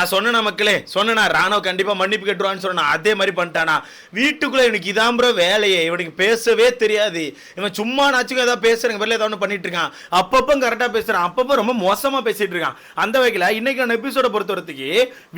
நான் சொன்னேன் மக்களே? சொன்னேன் ராணோ கண்டிப்பாக மன்னிப்பு கேட்டுருவான்னு சொன்னேன் அதே மாதிரி பண்ணிட்டானா? வீட்டுக்குள்ளே இவனுக்கு இதான் ப்ரோ வேலையே. இவனுக்கு பேசவே தெரியாது. இவன் சும்மா நாச்சுக்கும் ஏதாவது பேசுறங்க பேர்ல ஏதாவது ஒன்று பண்ணிட்டு இருக்கான். அப்பப்போ கரெக்டாக பேசுகிறான் அப்பப்போ ரொம்ப மோசமாக பேசிட்டு இருக்கான். அந்த வகையில் இன்னைக்கு நான் எபிசோட பொறுத்தவரத்துக்கு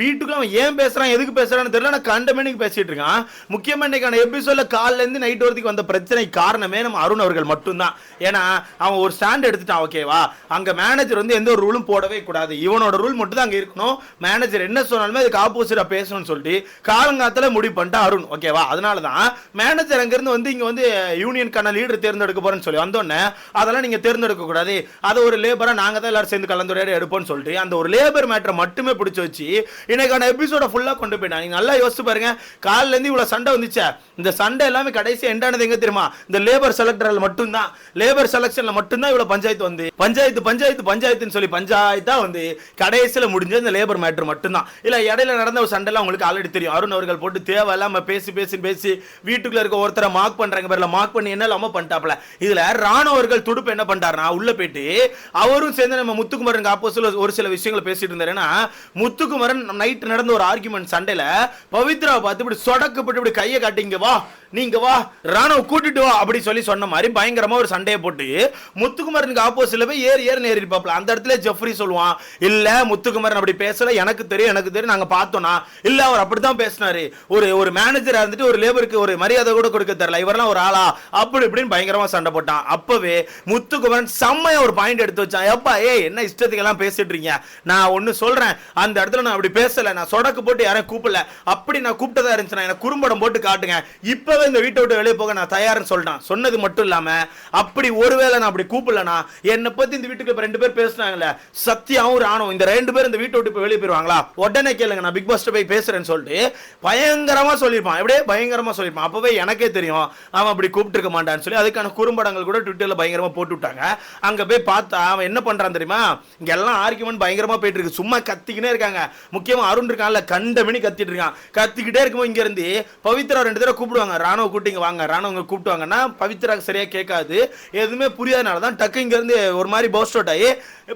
வீட்டுக்குள்ள அவன் ஏன் பேசுறான் எதுக்கு பேசுகிறான்னு தெரியல. நான் கண்டமேனிக்கு பேசிட்டு இருக்கான்? முக்கியமாக இன்னைக்கான எபிசோட காலைல இருந்து நைட் வரத்துக்கு வந்த பிரச்சனை காரணமே நம்ம அருண் அவர்கள் மட்டும்தான். ஏன்னா அவன் ஒரு ஸ்டாண்ட் எடுத்துட்டான் ஓகேவா அங்கே மேனேஜர் வந்து எந்த ஒரு ரூலும் போடவே கூடாது. இவனோட ரூல் மட்டும் தான் அங்கே இருக்கணும். மேனேஜர் என்ன சொன்னாலுமே அதுக்கு ஆப்போசிட்டாக பேசணும்னு சொல்லிட்டு காலங்காலத்தில் முடிவு பண்ணிட்டு அருண். ஓகேவா அதனால தான் மேனேஜர் அங்கிருந்து வந்து இங்கே வந்து யூனியனுக்கான லீடர் தேர்ந்தெடுக்க போறேன்னு சொல்லி வந்தோடனே அதெல்லாம் நீங்க தேர்ந்தெடுக்க கூடாது. அதை ஒரு லேபராக நாங்க தான் எல்லாரும் சேர்ந்து கலந்துரையாடி எடுப்போம்னு சொல்லிட்டு அந்த ஒரு லேபர் மேட்டரை மட்டுமே பிடிச்சி வச்சு இன்னைக்கான எபிசோட ஃபுல்லாக கொண்டு போயிட்டாங்க. நீங்கள் நல்லா யோசிச்சு பாருங்க. காலிலேருந்து இருந்து சண்டை வந்துச்சே. இந்த சண்டை எல்லாமே கடைசி எண்டானது எங்க தெரியுமா? இந்த லேபர் செலக்டரில் மட்டும்தான். லேபர் செலக்ஷனில் மட்டும்தான் இவ்வளோ பஞ்சாயத்து வந்து. பஞ்சாயத்து பஞ்சாயத்து பஞ்சாயத்துன்னு சொல்லி பஞ்சாயத்தாக வந்து கடைசியில் முடிஞ்ச இந்த லேபர் மேட்டர் மட்டும்தான். இல்ல இடையில நடந்த ஒரு சண்டைலாம் உங்களுக்கு ஆல்ரெடி தெரியும். அருண் அவர்கள் போட்டு தேவையில்லாம பேசி பேசி பேசி வீட்டுக்குள்ள இருக்க ஒருத்தரை மார்க் பண்ணுறாங்க பேரில் மார்க் பண்ணி என்ன இல்லாமல் பண்ணிட்டாப்ல இதுல ராணுவர்கள் துடுப்பு என்ன பண்ணிட்டாருனா உள்ளே போயிட்டு அவரும் சேர்ந்து நம்ம முத்துக்குமரனுக்கு ஆப்போசிட்ல ஒரு சில விஷயங்களை பேசிட்டு இருந்தார். ஏன்னா முத்துக்குமரன் நைட் நடந்த ஒரு ஆர்குமெண்ட் சண்டையில பவித்ராவை பார்த்து இப்படி சொடக்கப்பட்டு இப்படி கையை காட்டிங்க வா நீங்க வா ராணுவ கூட்டிட்டு வா அப்படி சொல்லி சொன்ன மாதிரி பயங்கரமா ஒரு சண்டையை போட்டு முத்துக்குமரனுக்கு ஆப்போசிட்ல போய் ஏறி ஏறி ஏறி பார்ப்பல அந்த இடத்துல ஜெஃப்ரி சொல்லுவான் இல்ல முத்துக்குமரன் அப்படி பேசல. எனக்கு தெரியும் எனக்கு தெரியும். நாங்க பார்த்தோம்னா. இல்ல அவர் அப்படித்தான் பேசினாரு. ஒரு ஒரு மேனேஜரா இருந்துட்டு ஒரு லேபருக்கு ஒரு மரியாதை கூட கொடுக்க தெரியல. இவரெல்லாம் ஒரு ஆளா? அப்படி இப்படின்னு பயங்கரமா சண்டை போட்டான். அப்பவே முத்துக்குமரன் செம்மையா ஒரு பாயிண்ட் எடுத்து வச்சான். எப்பா ஏ என்ன இஷ்டத்துக்கு எல்லாம் பேசிட்டு இருக்கீங்க? நான் ஒன்னு சொல்றேன். அந்த இடத்துல நான் அப்படி பேசல. நான் சொடக்கு போட்டு யாரையும் கூப்பிடல. அப்படி நான் கூப்பிட்டதா இருந்துச்சு எனக்கு குறும்படம் போட்டு காட்டுங்க. இப்பவே இந்த வீட்டை விட்டு வெளியே போக நான் தயார்னு சொல்லிட்டான். சொன்னது மட்டும் இல்லாம அப்படி ஒருவேளை நான் அப்படி கூப்பிடலனா என்னை பத்தி இந்த வீட்டுக்கு இப்ப ரெண்டு பேர் பேசுனாங்கல்ல சத்தியாவும் ராணுவம் இந்த ரெண்டு பேரும் இந்த வீட்டை விட்டு இப்போ வெளியே போயிருவாங்களா? உடனே கேளுங்க நான் பிக் பாஸ் போய் பேசுறேன்னு சொல்லிட்டு பயங்கரமா சொல்லியிருப்பான். எப்படியே பயங்கரமா சொல்லியிருப்பான். அப்பவே எனக்கே தெரியும் அவன் அப்படி கூப்பிட்டு இருக்க மாட்டான்னு சொல்லி அதுக்கான குறும்படங்கள் கூட ட்விட்டர்ல பயங்கரமா போட்டு விட்டாங்க. அங்க போய் பார்த்தா அவன் என்ன பண்றான் தெரியுமா? இங்க எல்லாம் ஆர்குமெண்ட் பயங்கரமா போயிட்டு இருக்கு. சும்மா கத்திக்கினே இருக்காங்க. முக்கியமா அருண் இருக்கான்ல கண்டமணி கத்திட்டு இருக்கான். கத்திக்கிட்டே இருக்கும்போது இங்க இருந்து பவித்ரா ரெண்டு தடவை கூப்பிடுவாங்க ராணுவ கூட்டிங்க வாங்க ராணுவங்க கூப்பிட்டுவாங்கன்னா பவித்ரா சரியா கேட்காது. எதுவுமே புரியாதனால தான் டக்கு இங்க இருந்து ஒரு மாதிரி பவுஸ்ட் அவுட் ஆகி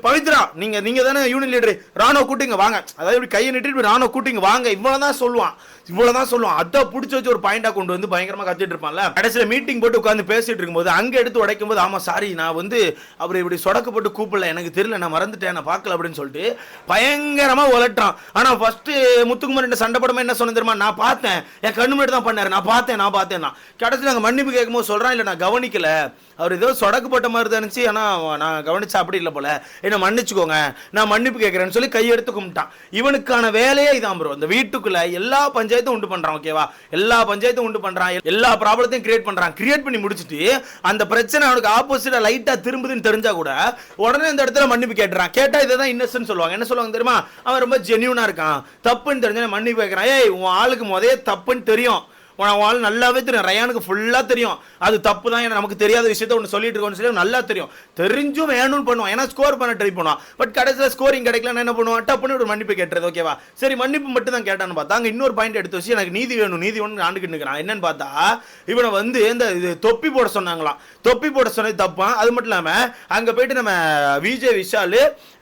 பவித்ரா நீங்க நீங்க தானே யூனியன் லீடர் ராணுவ கூட்டிங்க வாங்க. அதாவது இப்படி கையை நிட்டு இப்படி ராணுவ கூட்டிங்க வாங்க இவ்வளவுதான் சொல்லுவான். இவ்வளவுதான் சொல்லுவான். அதை பிடிச்சி வச்சு ஒரு பாயிண்டா கொண்டு வந்து பயங்கரமா கத்திட்டு இருப்பான்ல. கடைசியில மீட்டிங் போட்டு உட்காந்து பேசிட்டு இருக்கும்போது அங்க எடுத்து உடைக்கும் போது ஆமா சாரி நான் வந்து அவர் இப்படி சொடக்கப்பட்டு கூப்பிடல எனக்கு தெரியல நான் மறந்துட்டேன் நான் பார்க்கல அப்படின்னு சொல்லிட்டு பயங்கரமா உலட்டான் ஆனா ஃபர்ஸ்ட் முத்துக்குமார் சண்டை படமா என்ன சொன்ன தெரியுமா? நான் பார்த்தேன். என் கண்ணு முன்னாடி தான் பண்ணாரு. நான் பார்த்தேன் நான் பார்த்தேன் நான் கடைசியில் நாங்கள் மன்னிப்பு கேட்கும்போது சொல்றான் இல்லை நான் கவனிக்கல. அவர் ஏதோ சொடக்கு போட்ட மாதிரி தான் இருந்துச்சு. ஆனால் நான் கவனிச்சா அப்படி இல்லை போல. என்ன மன்னிச்சுக்கோங்க. நான் மன்னிப்பு கேட்குறேன்னு சொல்லி கையெடுத்து கும்பிட்டான். இவனுக்கான வேலையே இதான் ப்ரோ இந்த வீட்டுக்குள்ள எல்லா பஞ்சாயத்தும் உண்டு பண்ணுறான் ஓகேவா எல்லா பஞ்சாயத்தும் உண்டு பண்ணுறான் எல்லா ப்ராப்ளத்தையும் கிரியேட் பண்ணுறான் கிரியேட் பண்ணி முடிச்சுட்டு அந்த பிரச்சனை அவனுக்கு ஆப்போசிட்டாக லைட்டாக திரும்புதுன்னு தெரிஞ்சா கூட உடனே இந்த இடத்துல மன்னிப்பு கேட்டுறான். கேட்டால் இதை தான் இன்னசென்ட் சொல்லுவாங்க. என்ன சொல்லுவாங்க தெரியுமா? அவன் ரொம்ப ஜென்யூனாக இருக்கான். தப்புன்னு தெரிஞ்சா மன்னிப்பு கேட்கறான். ஏய் உன் ஆளுக்கு முதலே தப்புன்னு தெரியும். உன் ஆள் நல்லாவே தெரியும். ரயானுக்கு ஃபுல்லாக தெரியும். அது தப்பு தான் ஏன்னா நமக்கு தெரியாத விஷயத்த ஒன்று சொல்லிட்டு இருக்கோம்னு சொல்லி நல்லா தெரியும். தெரிஞ்சும் வேணும்னு பண்ணுவான் ஏன்னா ஸ்கோர் பண்ண ட்ரை பண்ணுவான் பட் கடைசியில் ஸ்கோரிங் கிடைக்கலன்னா என்ன பண்ணுவான் டப்புன்னு ஒரு மன்னிப்பு கேட்டுறது ஓகேவா சரி மன்னிப்பு மட்டும் தான் கேட்டான்னு பார்த்தா அங்கே இன்னொரு பாயிண்ட் எடுத்து வச்சு எனக்கு நீதி வேணும். நீதி வேணும்னு ஆண்டுக்கிட்டு இருக்கிறான் என்னன்னு பார்த்தா இவனை வந்து இந்த இது தொப்பி போட சொன்னாங்களாம். தொப்பி போட சொன்னது தப்பான் அது மட்டும் இல்லாமல் அங்கே போயிட்டு நம்ம விஜய் விஷால்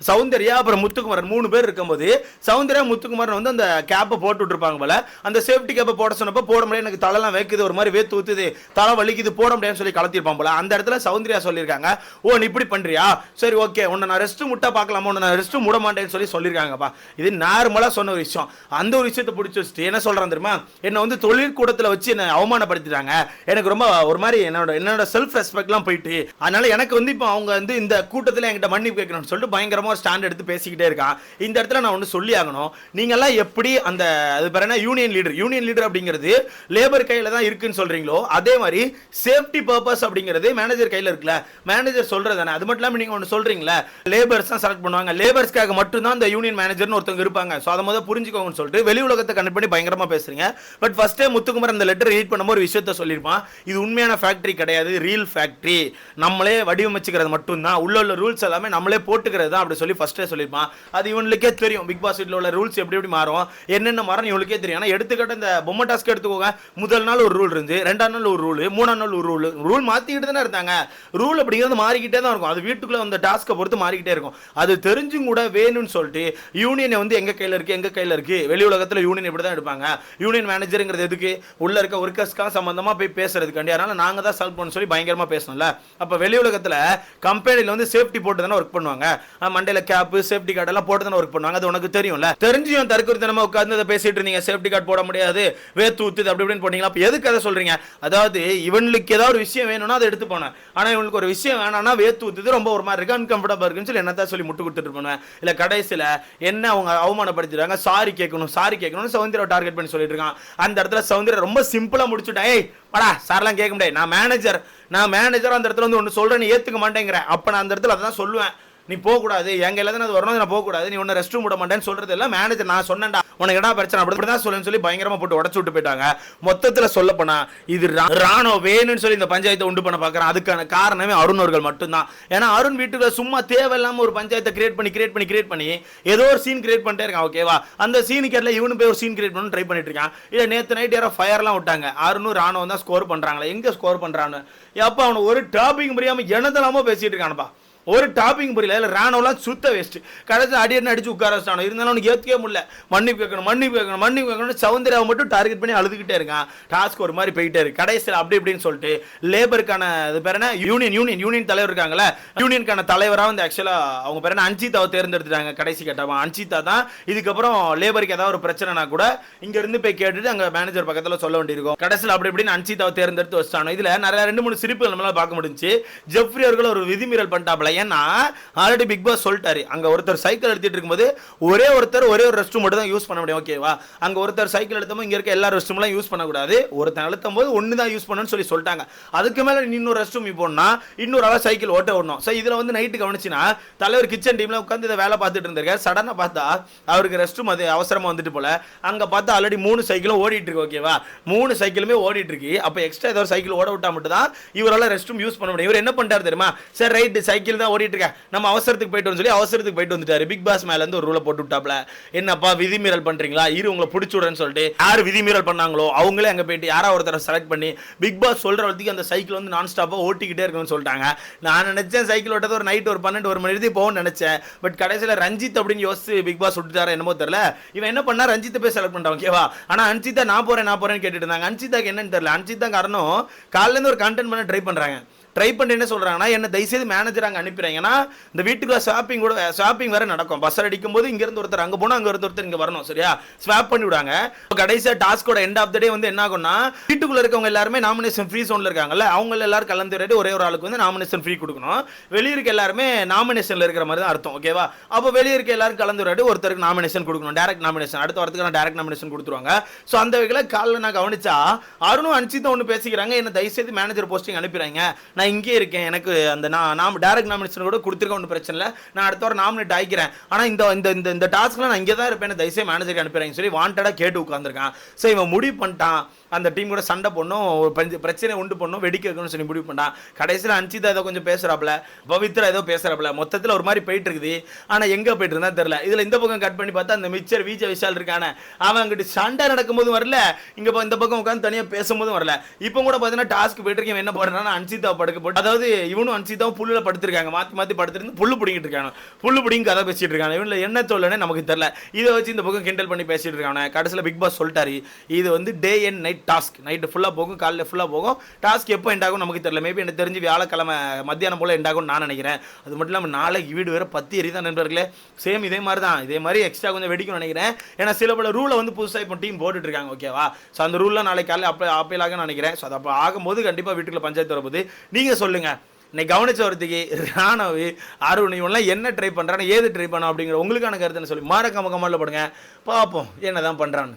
சௌந்தர்யா அப்புறம் முத்துக்குமரன் மூணு பேர் இருக்கும்போது சௌந்தர்யா முத்துக்குமரன் வந்து அந்த கேப்பை போட்டு விட்டுருப்பாங்க போல. அந்த சேஃப்டி கேப்பை போட சொன்னப்போ போட முடியாது எனக்கு தலைலாம் வைக்குது ஒரு மாதிரி வேத்து ஊத்துது தலை வலிக்குது போட முடியாதுன்னு சொல்லி கலத்திருப்பான் போல. அந்த இடத்துல சௌந்தர்யா சொல்லியிருக்காங்க. ஓ நீ இப்படி பண்றியா? சரி ஓகே உன்னை நான் ரெஸ்ட் முட்டா பார்க்கலாமா? உன்னை நான் ரெஸ்ட் முட மாட்டேன்னு சொல்லி சொல்லியிருக்காங்கப்பா. இது நார்மலா சொன்ன ஒரு விஷயம். அந்த ஒரு விஷயத்தை பிடிச்சி வச்சுட்டு என்ன சொல்றான் தெரியுமா? என்னை வந்து தொழிற்கூடத்தில் வச்சு என்னை அவமானப்படுத்திட்டாங்க. எனக்கு ரொம்ப ஒரு மாதிரி என்னோட என்னோட செல்ஃப் ரெஸ்பெக்ட்லாம் போயிட்டு அதனால எனக்கு வந்து இப்போ அவங்க வந்து இந்த கூட்டத்தில் என்கிட்ட மன்னிப்பு கேட்கணும்னு சொல்லிட்டு பயங்கரமாக ஸ்டாண்ட் எடுத்து பேசிக்கிட்டே இருக்கான். இந்த இடத்துல நான் ஒன்று சொல்லி ஆகணும். நீங்கள்லாம் எப்படி அந்த அது பேர் என்ன? யூனியன் லீடர் யூனியன் லீடர் அப்படிங்கிறது லேபர் கையில் தான் இருக்குன்னு சொல்கிறீங்களோ அதே மாதிரி சேஃப்டி பர்பஸ் அப்படிங்கிறது மேனேஜர் கையில் இருக்குல்ல. மேனேஜர் சொல்கிறது தானே. அது மட்டும் இல்லாமல் நீங்கள் ஒன்று சொல்கிறீங்களே லேபர்ஸ் தான் செலக்ட் பண்ணுவாங்க. லேபர்ஸ்க்காக மட்டும்தான் இந்த யூனியன் மேனேஜர்னு ஒருத்தவங்க இருப்பாங்க. ஸோ அதை மொதல் புரிஞ்சுக்கோங்கன்னு சொல்லிட்டு வெளி உலகத்தை கனெக்ட் பண்ணி பயங்கரமாக பேசுறீங்க. பட் ஃபஸ்ட்டே முத்துக்குமார் அந்த லெட்டர் ரீட் பண்ணும்போது ஒரு விஷயத்த சொல்லியிருப்பான். இது உண்மையான ஃபேக்டரி கிடையாது ரியல் ஃபேக்டரி நம்மளே வடிவமைச்சுக்கிறது மட்டும்தான். உள்ள உள்ள ரூல்ஸ் எல்லாமே நம்மளே போட்டுக்கிறது தான் அப்படி சொல்லி ஃபஸ்ட்டே சொல்லியிருப்பான். அது இவனுக்கே தெரியும். பிக் பாஸ் வீட்டில் உள்ள ரூல்ஸ் எப்படி எப்படி மாறும். என்னென்ன மாறும் இவனுக்கே தெரியும். ஆனால் எடுத்துக்கிட்ட இந்த பொம்மை டாஸ்க் எடுத்துக்கோங்க. முதல் நாள் ஒரு ரூல் இருந்து ரெண்டாம் நாள் ஒரு ரூல் மூணாம் நாள் ஒரு ரூல் ரூல் மாற்றிக்கிட்டு தானே இருந்தாங்க ரூல் அப்படிங்கிறது மாறிக்கிட்டே தான் இருக்கும். அது வீட்டுக்குள்ள அந்த டாஸ்க்கை பொறுத்து மாறிக்கிட்டே இருக்கும். அது தெரிஞ்சும் கூட வேணும்னு சொல்லிட்டு யூனியனை வந்து எங்க கையில இருக்கு எங்க கையில இருக்கு? வெளி உலகத்துல யூனியன் இப்படி தான் எடுப்பாங்க. யூனியன் மேனேஜருங்கிறது எதுக்கு? உள்ள இருக்க ஒர்க்கர்ஸ்க்காக சம்மந்தமாக போய் பேசுறதுக்காண்டி. அதனால நாங்க தான் சால்வ் பண்ண சொல்லி பயங்கரமா பேசணும்ல. அப்ப வெளி உலகத்துல கம்பெனில வந்து சேஃப்டி போட்டு தானே ஒர்க் பண்ணுவாங்க. மண்டையில் கேப்பு கேப் சேஃப்டி கார்டு எல்லாம் போட்டு தானே ஒர்க் பண்ணுவாங்க. அது உனக்கு தெரியும்ல. தெரிஞ்சும் தற்கொலை உட்காந்து அதை பேசிட்டு இருந்தீங்க. சேஃப்டி கார்டு போட முடியாது. வேத்து ஊத்துது அப்படி அப்படின்னு போட்டீங்களா? அப்ப எதுக்கு அதை சொல்றீங்க? அதாவது இவனுக்கு ஏதாவது ஒரு விஷயம் வேணும்னா அதை எடுத்து போனேன். ஆனா இவனுக்கு ஒரு விஷயம் வேணாம்னா வேத்து ஊத்துது ரொம்ப ஒரு மாதிரி இருக்கு. அன்கம்ஃபர்டபுள் இருக்குன்னு சொல்லி என்னத்தான் சொல்லி முட்டு கொடுத்துட்டு பண்ணுவேன் இல்ல கடைசியில என்ன அவங்க அவமானப்படுத்திடுறாங்க? சாரி கேட்கணும் சாரி கேட்கணும்னு சௌந்தர்யா டார்கெட் பண்ணி சொல்லிட்டு இருக்கான். அந்த இடத்துல சவுந்தர ரொம்ப சிம்பிளா முடிச்சுட்டேன். ஏய் படா சார்லாம் கேட்க முடியாது. நான் மேனேஜர் நான் மேனேஜர் அந்த இடத்துல வந்து ஒன்று சொல்றேன் நீ ஏத்துக்க மாட்டேங்கிறேன் அப்ப நான் அந்த இடத்துல அதான் சொல்லுவேன். நீ போகக்கூடாது எங்க எல்லாத்தையும் அது வரணும் நான் போகக்கூடாது நீ ஒன்று ரெஸ்ட் ரூம் விட மாட்டேன்னு சொல்றது எல்லாம் மேனேஜர் நான் சொன்னேன்டா. உனக்கு என்ன பிரச்சனை? அப்படி தான் சொல்லுன்னு சொல்லி பயங்கரமா போட்டு உடச்சு விட்டு போயிட்டாங்க. மொத்தத்தில் சொல்லப்போனா இது ரா- வேணும்னு சொல்லி இந்த பஞ்சாயத்தை உண்டு பண்ண பார்க்கறேன் அதுக்கான காரணமே அருண் அவர்கள் மட்டும்தான். ஏன்னா அருண் வீட்டுக்குள்ள சும்மா தேவையில்லாமல் ஒரு பஞ்சாயத்தை கிரியேட் பண்ணி கிரியேட் பண்ணி கிரியேட் பண்ணி ஏதோ ஒரு சீன் கிரியேட் பண்ணிட்டே இருக்கான் ஓகேவா அந்த சீனுக்கு எல்லாம் இவனு போய் ஒரு சீன் கிரியேட் பண்ணு ட்ரை பண்ணிட்டு இருக்கான். இல்லை நேற்று நைட் யாரோ ஃபயர்லாம் விட்டாங்க. அருணும் ராணுவம் தான் ஸ்கோர் பண்ணுறாங்களே எங்கே ஸ்கோர் பண்ணுறான்னு எப்போ அவனை ஒரு டாபிக் முடியாமல் எனதெல்லாமோ பேசிட்டு இருக்கானப்பா. ஒரு டாப்பிங் புரியல. இல்லை ராணுவலாம் சுத்த வேஸ்ட் கடைசி அடி அடி அடிச்சு உட்கார வச்சானோ இருந்தாலும் அவனுக்கு ஏற்றுக்கவே முடியல. மன்னிப்பு கேட்கணும் மன்னிப்பு கேட்கணும் மன்னிப்பு கேட்கணும் சௌந்தர்யாவை மட்டும் டார்கெட் பண்ணி அழுதுகிட்டே இருக்கான். டாஸ்க் ஒரு மாதிரி போயிட்டே இருக்கு. கடைசியில் அப்படி இப்படின்னு சொல்லிட்டு லேபருக்கான இது பேர் என்ன? யூனியன் யூனியன் யூனியன் தலைவர் இருக்காங்கல்ல? யூனியனுக்கான தலைவராக வந்து ஆக்சுவலாக அவங்க பேர் என்ன? அஞ்சிதாவை தேர்ந்தெடுத்துட்டாங்க. கடைசி கட்டமாக அஞ்சிதா தான். இதுக்கப்புறம் லேபருக்கு ஏதாவது ஒரு பிரச்சனைனா கூட இங்கேருந்து போய் கேட்டுட்டு அங்கே மேனேஜர் பக்கத்தில் சொல்ல வேண்டியிருக்கும். கடைசியில் அப்படி இப்படின்னு அஞ்சிதாவை தேர்ந்தெடுத்து வச்சானோ இதில் நிறைய ரெண்டு மூணு சிரிப்புகள் நம்மளால் பார்க்க முடிஞ்சு ஜெஃப்ரி அவர்கள் ஒரு விதிமீறல் பண்ணிட்டாப்ல. ஏன்னா ஆல்ரெடி பிக் பாஸ் சொல்லிட்டாரு. அங்க ஒருத்தர் சைக்கிள் எடுத்துட்டு இருக்கும்போது ஒரே ஒருத்தர் ஒரே ஒரு ரெஸ்ட் மட்டும் தான் யூஸ் பண்ண முடியும் ஓகேவா அங்க ஒருத்தர் சைக்கிள் எடுத்தமோ இங்க இருக்க எல்லா ரெஸ்ட் ரூம்லாம் யூஸ் பண்ணக்கூடாது. ஒருத்தன் அழுத்தும் போது ஒன்று தான் யூஸ் பண்ணணும்னு சொல்லி சொல்லிட்டாங்க. அதுக்கு மேல இன்னொரு ரெஸ்ட் ரூம் போனா இன்னொரு ஆளா சைக்கிள் ஓட்ட விடணும். ஸோ இதுல வந்து நைட்டு கவனிச்சுனா தலைவர் கிச்சன் டீம்ல உட்காந்து இதை வேலை பார்த்துட்டு இருந்திருக்காரு. சடனா பார்த்தா அவருக்கு ரெஸ்ட் ரூம் அது அவசரமா வந்துட்டு போல. அங்க பார்த்தா ஆல்ரெடி மூணு சைக்கிளும் ஓடிட்டு இருக்கு ஓகேவா மூணு சைக்கிளுமே ஓடிட்டு இருக்கு. அப்ப எக்ஸ்ட்ரா ஏதோ சைக்கிள் ஓட விட்டா மட்டும் தான் இவரால ரெஸ்ட் ரூம் யூஸ் பண்ண முடியும். இவர் என்ன பண்ணிட்டாரு தெரியுமா? சரி ரைட் சைக்கிள் தான் ஓடிட்டு இருக்கேன். நம்ம அவசரத்துக்கு போயிட்டு சொல்லி அவசரத்துக்கு போயிட்டு வந்துட்டாரு. பிக் பாஸ் மேல இருந்து ஒரு ரூலை போட்டு விட்டாப்ல என்னப்பா விதிமீறல் பண்றீங்களா? இரு உங்களை பிடிச்சி விடுறேன்னு சொல்லிட்டு. யார் விதிமீறல் பண்ணாங்களோ அவங்களே அங்கே போயிட்டு யாரோ ஒருத்தரை செலக்ட் பண்ணி பிக் பாஸ் சொல்ற வரைக்கும் அந்த சைக்கிள் வந்து நான் ஸ்டாப்பாக ஓட்டிக்கிட்டே இருக்கணும்னு சொல்லிட்டாங்க. நான் நினைச்சேன் சைக்கிள் ஓட்டது ஒரு நைட் ஒரு பன்னெண்டு ஒரு மணி நேரத்துக்கு போகணும்னு நினைச்சேன். பட் கடைசியில் ரஞ்சித் அப்படின்னு யோசிச்சு பிக் பாஸ் விட்டுட்டாரா என்னமோ தெரியல. இவன் என்ன பண்ணா? ரஞ்சித்தை போய் செலக்ட் பண்ணுறான் ஓகேவா ஆனால் அன்சிதா நான் போறேன் நான் போறேன்னு கேட்டுட்டு இருந்தாங்க. அன்சிதாக்கு என்னன்னு தெரியல. அன்சிதா காரணம் காலையில இருந்து ஒரு கண்டென்ட் பண்ண ட்ரை பண்றாங்க. ட்ரை பண்ணி என்ன சொல்கிறாங்கன்னா என்ன தயவுசெய்து மேனேஜர் அங்கே அனுப்பிடுறாங்கன்னா இந்த வீட்டுக்குள்ள ஷாப்பிங் கூட ஷாப்பிங் வேறு நடக்கும். பஸ் அடிக்கும் போது இங்கேருந்து ஒருத்தர் அங்கே போனால் அங்கே இருந்து ஒருத்தர் இங்கே வரணும் சரியா? ஸ்வாப் பண்ணி விடாங்க. கடைசியாக டாஸ்கோட எண்ட் ஆஃப் த டே வந்து என்ன ஆகும்னா வீட்டுக்குள்ளே இருக்கவங்க எல்லாருமே நாமினேஷன் ஃப்ரீ சோனில் இருக்காங்கல்ல அவங்க எல்லாரும் கலந்து ஒரே ஒரு ஆளுக்கு வந்து நாமினேஷன் ஃப்ரீ கொடுக்கணும். வெளியே இருக்க எல்லாருமே நாமினேஷனில் இருக்கிற மாதிரி தான் அர்த்தம் ஓகேவா அப்போ வெளியே இருக்க எல்லாரும் கலந்து ஒருத்தருக்கு நாமினேஷன் கொடுக்கணும். டேரக்ட் நாமினேஷன் அடுத்த வாரத்துக்கு நான் டேரக்ட் நாமினேஷன் கொடுத்துருவாங்க. ஸோ அந்த வகையில் காலைல நான் கவனிச்சா அருணும் அன்சிதா ஒன்று பேசிக்கிறாங்க. என்ன தயவுசெய்து மேனேஜர் போஸ்டிங் அனுப்பிடுறாங்க நான் இங்கே இருக்கேன். எனக்கு அந்த நான் நாம் டேரக்ட் நாமினேஷன் கூட கொடுத்துருக்க ஒன்றும் பிரச்சனை இல்லை. நான் அடுத்த வாரம் நாமினேட் ஆகிக்கிறேன். ஆனால் இந்த இந்த இந்த இந்த நான் இங்கே தான் இருப்பேன் தயவுசெய்து மேனேஜருக்கு அனுப்பிடுறாங்க சொல்லி வாண்டடாக கேட்டு உட்காந்துருக்கான் ஸோ இவன் முடிவு பண்ணிட்டான். அந்த டீம் கூட சண்டை பண்ணும் பிரச்சனை உண்டு பண்ணும் வெடிக்க வைக்கணும்னு சொல்லி முடிவு பண்ணான் கடைசியில் அன்சிதா ஏதோ கொஞ்சம் பேசுகிறாப்புல பவித்ரா ஏதோ பேசுகிறாப்புல மொத்தத்தில் ஒரு மாதிரி போயிட்டு இருக்குது. ஆனால் எங்கே போயிட்டு இருந்தா தெரியல. இதில் இந்த பக்கம் கட் பண்ணி பார்த்தா அந்த மிச்சர் விஜய் விஷால் இருக்கான. அவன் அங்கிட்டு சண்டை நடக்கும்போது வரல. இங்கே இந்த பக்கம் உட்காந்து தனியாக பேசும்போதும் வரல. இப்போ கூட பார்த்தீங்கன்னா டாஸ்க் போயிட்டு இருக்கேன் என்ன போடுறான்னா அன்சிதா படுக்க போட்டு அதாவது இவனும் அன்சிதாவும் புல்லில் படுத்திருக்காங்க. மாற்றி மாற்றி படுத்திருந்து புல்லு பிடிங்கிட்டு இருக்காங்க புல்லு பிடிங்க கதை பேசிட்டு இருக்காங்க இவனில் என்ன சொல்லனே நமக்கு தெரியல. இதை வச்சு இந்த பக்கம் கிண்டல் பண்ணி பேசிட்டு இருக்காங்க கடைசியில் பிக் பாஸ் சொல்லிட்டாரு. இது வந்து day and night task night ஃபுல்லாக போகும் காலையில் ஃபுல்லாக போகும். டாஸ்க் எப்போ எண்ட் ஆகும் நமக்கு தெரியல. மேபி எனக்கு தெரிஞ்சு வியாழக்கிழமை மத்தியானம் போல் எண்ட் ஆகும்னு நான் நினைக்கிறேன். அது மட்டும் இல்லாமல் நாளைக்கு வீடு வேற பத்தி எரிதான் நண்பர்களே. சேம் இதே மாதிரி தான் இதே மாதிரி எக்ஸ்ட்ரா கொஞ்சம் வெடிக்கும் நினைக்கிறேன். ஏன்னா சில பல ரூலை வந்து புதுசாக இப்போ டீம் போட்டுட்டு இருக்காங்க. ஓகேவா ஸோ அந்த ரூல்லாம் நாளைக்கு காலையில் அப்போ அப்பையிலாக நினைக்கிறேன். ஸோ அது அப்போ ஆகும்போது கண்டிப்பாக வீட்டுக்குள்ள பஞ்சாயத்து வரப்போகுது. நீங்கள் சொல்லுங்கள் இன்னைக்கு கவனிச்ச ஒருத்திக்கு ராணவி அருண் இவன்லாம் என்ன ட்ரை பண்ணுறான்னு ஏது ட்ரை பண்ணோம் அப்படிங்கிற உங்களுக்கான கருத்துன்னு சொல்லி மாறக்காம கமெண்ட்ல போடுங்க. பார்ப்போம் என்னதான் பண்ணுறான்னு